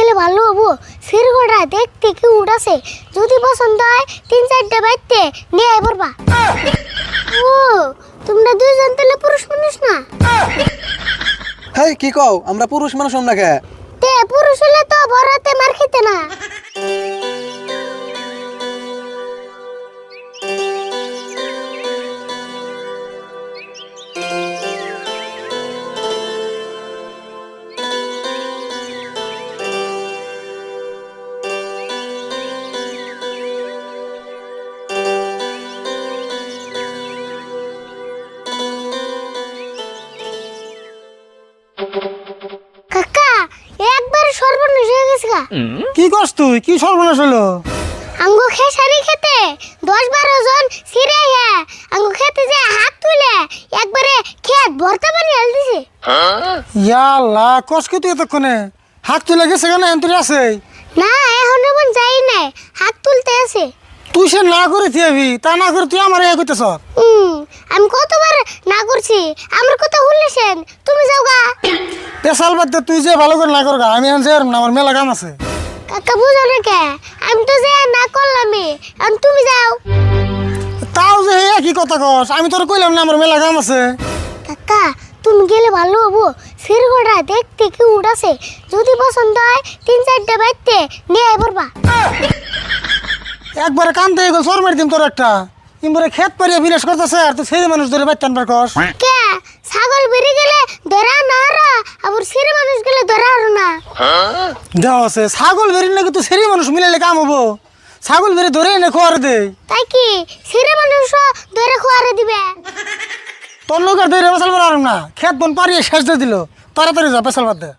গেলে ভালো হব। সিরগোটা দেখতে কি উড়াছে যদি পছন্দ হয় তিন চারটে বাইতে নিয়ে আই পড়বা ও তোমরা দুইজন তাহলে পুরুষ মানুষ না? হেই কি কও? আমরা পুরুষ মানুষ না কে তে পুরুষ হলে তো বড়তে মার খেতে না। কি করছ তুই? কি সর্বনাশ হলো? আঙ্গু খেসারি খেতে। দশ বারো জন সিরে হ্যাঁ আঙ্গু খেতে যে হাত তুলে একবারে খেত ভর্তা পানি হেল দিছে। কস কসকে তুই এতক্ষণে। হাত তুলে গেছে কেন? এন্তরি আছে। না এখন যাই নাই। হাত তুলতে আছে। তুই সে না করে থিয়াবি তা না করে তুই আমার এ করতেছ আমি কতবার না করছি? আমার কথা শুনলেছেন? তুমি যাও গা। পেশাল বাদ তুই যে ভালো করে না কর গা আমি আনছি না আমার মেলা কাম আছে। কাকা বুঝো না কে? আমি তো যে না করলামই এখন তুমি যাও। তাও যে কি কথা কস আমি তোর কইলাম না আমার মেলা কাম আছে। কাকা তুমি গেলে ভালো হব। সিরগোটা দেখতে কি উড়াছে যদি পছন্দ হয় তিন চারটে বাইতে নিয়ে পড়বা একবারে কান দিয়ে গেল সর মারি দিম তোর একটা। ইমবারে খেত পারিয়া বিনাশ করতেছে আর তুই সেই মানুষ ধরে বাইতে আনবার কস কে? ছাগল বেরিয়ে গেলে ধরা না হারা আবার সিরে মানুষ গেলে ধরা হারো না। দেওয়া আছে ছাগল বেরি নাকি তুই সেই মানুষ মিলাইলে কাম হব। ছাগল বেরি ধরে এনে খোয়ার দে। তাই কি? সিরে মানুষ ধরে খোয়ারে দিবে। তোর লোক আর ধরে পেশাল মার না। খেত বন পারিয়ে শেষ দিয়ে দিল। তাড়াতাড়ি যা পেশাল বাদ দে।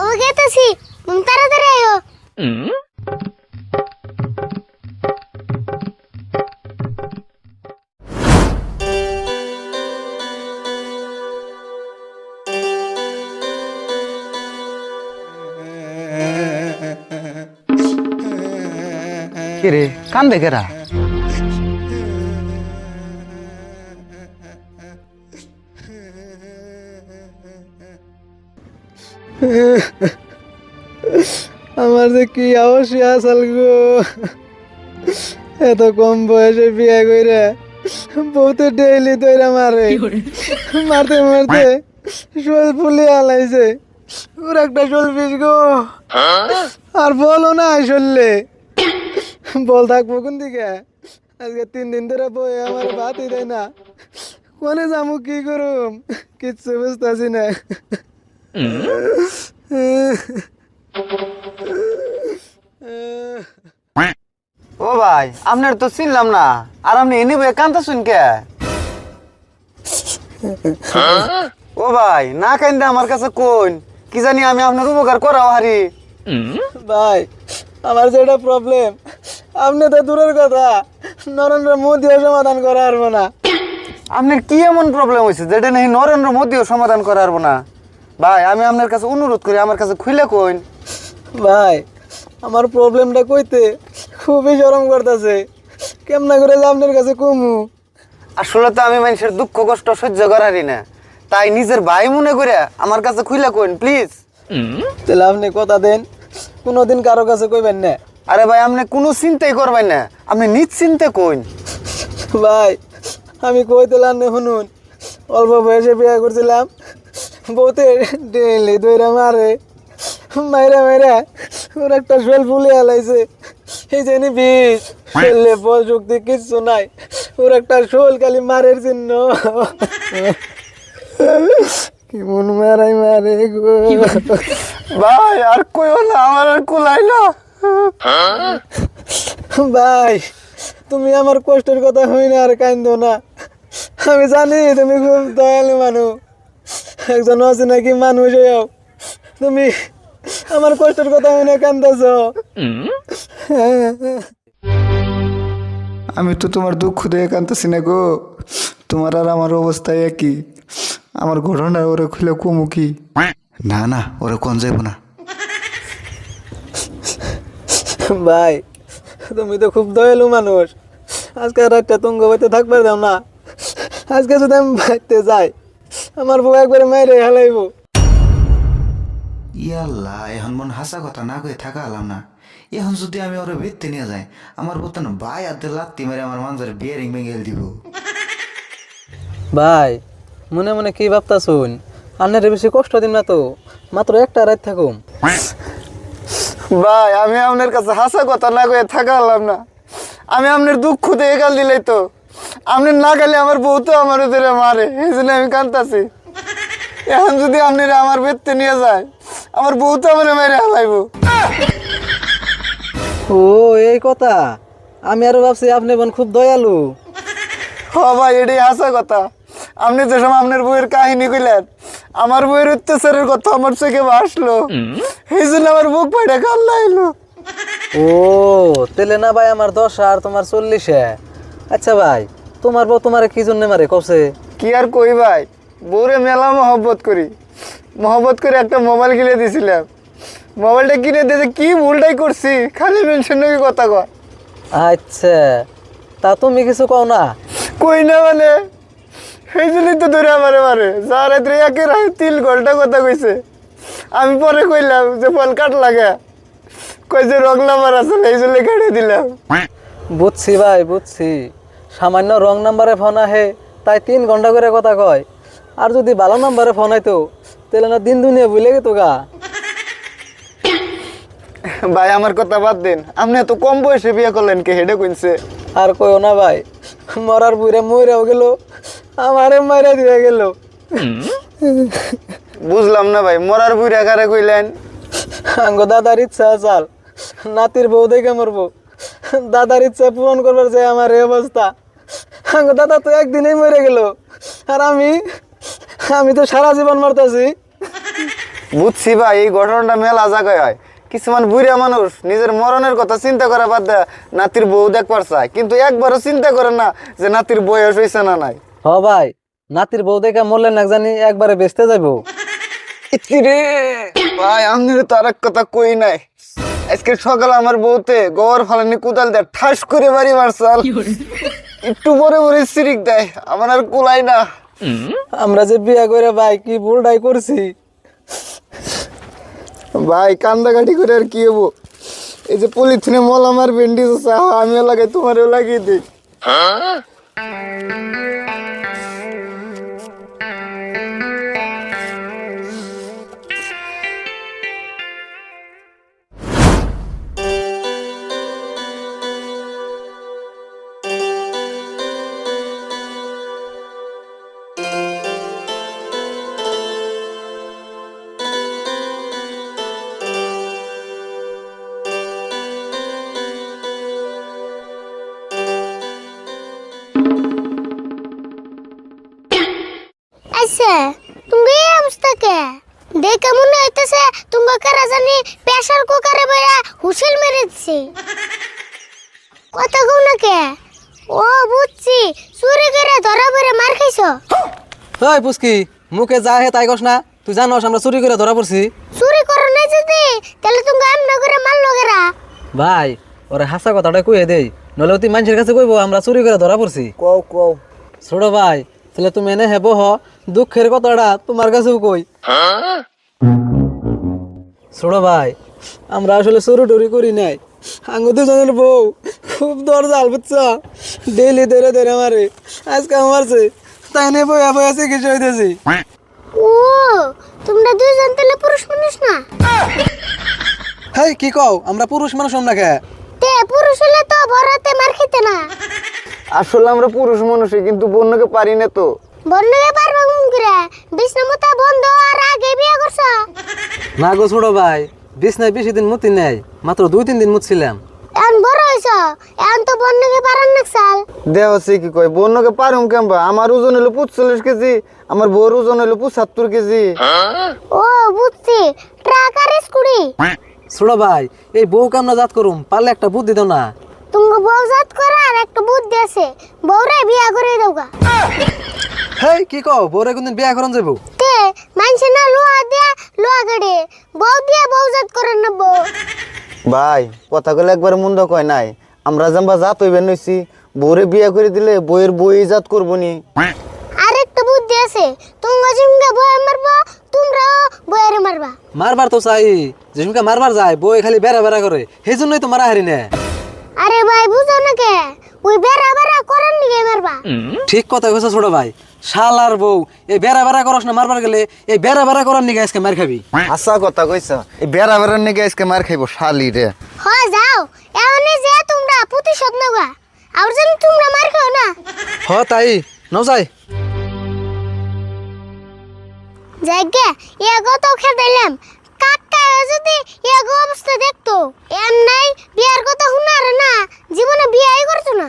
ও গেতেছি তুমি তাড়াতাড়ি আয়ো। কি রে কান্দে কেরা? আমার যে কি অবশ্যই আসাল গো? এত কম বয়সে বিয়ে করে বউতে ডেইলি দইরা মারে। মারতে মারতে শোল ফুলে আলাইছে। ওর একটা শোল পিস গো। আর বলো না শোললে বল থাকব কোন দিকে? আজকে তিন দিন ধরে বই আমার ভাতই দেয় না। কোনে যামু কি করুম? কিচ্ছু বুঝতেছি না। ও ভাই আপনার তো চিনলাম না। আর আপনি এনে বয়ে কান্দা শুন কে? ও ভাই না কান্দে আমার কাছে কোন কি জানি আমি আপনার উপকার করাও হারি। ভাই আমার যেটা প্রবলেম আপনি তো দূরের কথা। নরেন্দ্র মোদীও সমাধান করা পারব না। আপনার কি এমন প্রবলেম হয়েছে যেটা নেই নরেন্দ্র মোদীও সমাধান করা পারব না? ভাই আমি আপনার কাছে অনুরোধ করি আমার কাছে খুলে কইন। ভাই আমার প্রবলেমটা কইতে খুবই শরম করতেছে। কেমনা করে যে আপনার কাছে কমু? আসলে তো আমি মানুষের দুঃখ কষ্ট সহ্য করারই না। তাই নিজের ভাই মনে করে আমার কাছে খুলে কইন প্লিজ তাহলে আপনি কথা দেন। কোনোদিন কারও কাছে কইবেন না। আরে ভাই আপনি কোনো চিন্তাই করবেন না। আপনি নিশ্চিন্তে কইন। ভাই আমি কইতেলাম না শুনুন। অল্প বয়সে বিয়ে করছিলাম। বউতে ডেলি দইরা মারে। মাইরা মাইরা ওর একটা শোল ফুলে আলাইছে। এই জানি বিষ ফেললে শক্তি কিচ্ছু নাই। ওর একটা শোল খালি মারের চিহ্ন। কেমন মারাই মারে গো। ভাই আর কইও না আমার আর কুলাইলো। ভাই তুমি আমার কষ্টের কথা হই না আর কান্দো না। আমি জানি তুমি খুব দয়ালু মানুষ। একজন আছে নাকি মানুষ হয়েও তুমি আমার কষ্টের কথা হই না কান্দাছ আমি তো তোমার দুঃখ দিয়ে কান্দতেছি না গো। তোমার আর আমার অবস্থা একই। আমার ঘটনা ওরে খুলে কমু কি? না না ওরে কোন যাইব না। ভাই তুমি তো খুব দয়ালু মানুষ। আজকে রাতটা তুঙ্গ বাড়িতে থাকবার দাও না। আজকে যদি আমি বাইতে যাই আমার বউ একবারে মাইরে হেলাইব। ইয়াল্লাহ এখন মন হাসা কথা না কয়ে থাকা হলাম না। এখন যদি আমি ওরা ভিত্তি নিয়ে যাই আমার বোতান ভাই হাতে লাত্তি মেরে আমার মানুষের বিয়ারিং ভেঙে দিব। ভাই মনে মনে কি ভাবতা শুন আন্নের বেশি কষ্ট দিন না তো মাত্র একটা রাত থাকুম। ভাই আমি আপনার কাছে হাসা কথা না কয়ে থাকা হলাম না। আমি আপনার দুঃখ দিয়ে গাল দিলাই তো। আপনি না গেলে আমার বউ তো আমার ধরে মারে এই জন্য আমি কান্তাছি এখন যদি আপনারা আমার বেদতে নিয়ে যায় আমার বউ তো আমার মেরে হালাইব ও এই কথা। আমি আরও ভাবছি আপনি বোন খুব দয়ালু। হ ভাই এটাই হাসা কথা। আপনি যে সময় আপনার বইয়ের কাহিনী কইলেন আমার বইয়ের অত্যাচারের কথা আমার চোখে ভাসলো এই জন্য আমার বুক পাইটা কান্না এলো ও তেলে না ভাই আমার দশ আর তোমার চল্লিশে। আচ্ছা ভাই তোমার বউ তোমার কি জন্য মারে কবছে কি আর কই ভাই বউরে মেলা মহব্বত করি। মহব্বত করে একটা মোবাইল কিনে দিয়েছিলাম মোবাইলটা কিনে দিতে কি ভুলটাই করছি খালি মেনশন নাকি কথা কয়। আচ্ছা তা তুমি কিছু কও না? কই না মানে? সেই জন্যই তো ধরে আমারে মারে। যা রাত্রে একে রায় তিল ঘণ্টা কথা কইছে। আমি পরে কইলাম যে ফল কাট লাগে। কই যে রং নাম্বার আছে এই জন্য কেটে দিলাম। বুঝছি ভাই বুঝছি। সামান্য রং নাম্বারে ফোন আহে তাই তিন ঘণ্টা করে কথা কয়। আর যদি ভালো নাম্বারে ফোন আইতো তাহলে না দিন দুনিয়া ভুলে গেতো গা। ভাই আমার কথা বাদ দিন। আপনি এত কম বয়সে বিয়ে করলেন কে হেডে কইছে আর কইও না ভাই মরার বুড়ে মরেও গেল। আমারে মারা দিয়ে গেল। বুঝলাম না ভাই মরার বুড়ি কারে কইলেন? আঙ্গ দাদার ইচ্ছা চাল নাতির বউ দেখে মরবো। দাদার ইচ্ছা পূরণ করবার যে আমার এই অবস্থা। আঙ্গ দাদা তো একদিনেই মরে গেল। আর আমি আমি তো সারা জীবন মরতেছি। বুঝছি ভাই এই ঘটনাটা মেলা জায়গায় হয়। কিছুমান বুড়া মানুষ নিজের মরণের কথা চিন্তা করা বাদ দেয় নাতির বউ দেখবার চায় কিন্তু একবারও চিন্তা করে না যে নাতির বয়স হয়েছে না নাই। হ ভাই নাতির বউ দেখে মরলেন না জানি একবারে বেচতে যাব রে ভাই আমি তো আর এক কথা কই নাই। আজকে সকালে আমার বউতে গোবর ফালানি কুদাল দেয় ঠাস করে বাড়ি মারছাল একটু পরে পরে সিরিক দেয় আমার আর কুলাই না। আমরা যে বিয়া করে ভাই কি ভুলটাই করছি? ভাই কান্দাকাটি করে আর কি হব? এই যে পলিথিনে মল আমার ব্যান্ডেজ আছে আমিও লাগাই তোমারও লাগিয়ে দিই। তুমি এই অবস্থা কে? দেখে মনে হইতেছে তুমি কারা জানি প্রেসার কুকারে বেড়া হুসেল মেরেছি। কথা কও না কে? ও বুঝছি চুরি করে ধরা বেড়ে মার খাইছো। ওই পুস্কি মুখে যা হে তাই কস না তুই জানোস আমরা চুরি করে ধরা পড়ছি। চুরি করো নাই যদি তাহলে তুমি এমন করে মারলো কেরা ভাই ওরে হাসা কথাটা কইয়ে দেই নলে তুই মানুষের কাছে কইবো আমরা চুরি করে ধরা পড়ছি। কও কও। ছোট ভাই তাহলে তুমি এনে হেব হ দুঃখের কথাটা তোমার কাছেও কই। ছোট ভাই আমরা আসলে চুরি টুরি করি নাই। আঙ্গ দুজনের বউ খুব দরজাল বুঝছ? ডেইলি ধরে ধরে মারে। আজকে মারছে তাই নিয়ে বইয়া বইয়া চিকিৎসা হইতেছি। ও তোমরা দুইজন তাহলে পুরুষ মানুষ না? হেই কি কও? আমরা পুরুষ মানুষ না কে? তে পুরুষ হলে তো বড়তে মার খেতে না। আসলে আমরা পুরুষ মানুষই কিন্তু বন্যকে পারি না তো। পারবা করে বন্ধ আর আগে বিয়ে করছ? না গো ছোট ভাই বেশি দিন মুতি নেই মাত্র দুই তিন দিন মুতছিলাম। এখন বড় হয়েছ? এখন তো বন্যকে পারান না সাল দেহ হচ্ছে কি কয় বন্যকে পারুম কেমবা? আমার ওজন হলো পঁচল্লিশ কেজি আমার বউর ওজন হলো পঁচাত্তর কেজি। ও বুঝছি। ট্রাক আর স্কুটি? ছোট ভাই এই বউ কামনা জাত করুম? পারলে একটা বুদ্ধি দাও না। তুমি বউ জাত করার কি কও বউরে কোনদিন বিয়া করন যাব তে মানছে না লোহা দিয়া লোহা গাড়ি। বউ দিয়া বউ জাত করেন না বউ। ভাই কথা কলে একবার মন্দ কয় নাই। আমরা জাম্বা জাত হইবেন নইছি বউরে বিয়া করে দিলে বইয়ের বই জাত করব নি আর একটা বুদ্ধি আছে তুমি জিমকে বউ মারবো তোমরা বয়ারে মারবা। মারবার তো চাই শুনকে মারবার যায় বই খালি বেড়া বেড়া করে সেই জন্যই তো মারা হারি না। আরে ভাই বুঝো না কে? ওই বেড়া বেড়া করেন নিয়ে মারবা? ঠিক কথা কইছো ছোট ভাই শালার বউ এই বেড়া বেড়া করস না মারবার গেলে এই বেড়া বেড়া করার নিগে আজকে মার খাবি। হাসা কথা কইছ। এই বেড়া বেড়ার নাকি আজকে মার খাইব শালি রে। হয় যাও। এমনি যে তোমরা প্রতিশোধ নেবা আর যেন তোমরা মার খাও না। হ তাই। নাও যাই। জায়গা এগো তো খেদাইলাম কাকা যদি এগো অবস্থা দেখতো এম নাই বিয়ার কথা শুনার না জীবনে বিয়াই করছ না।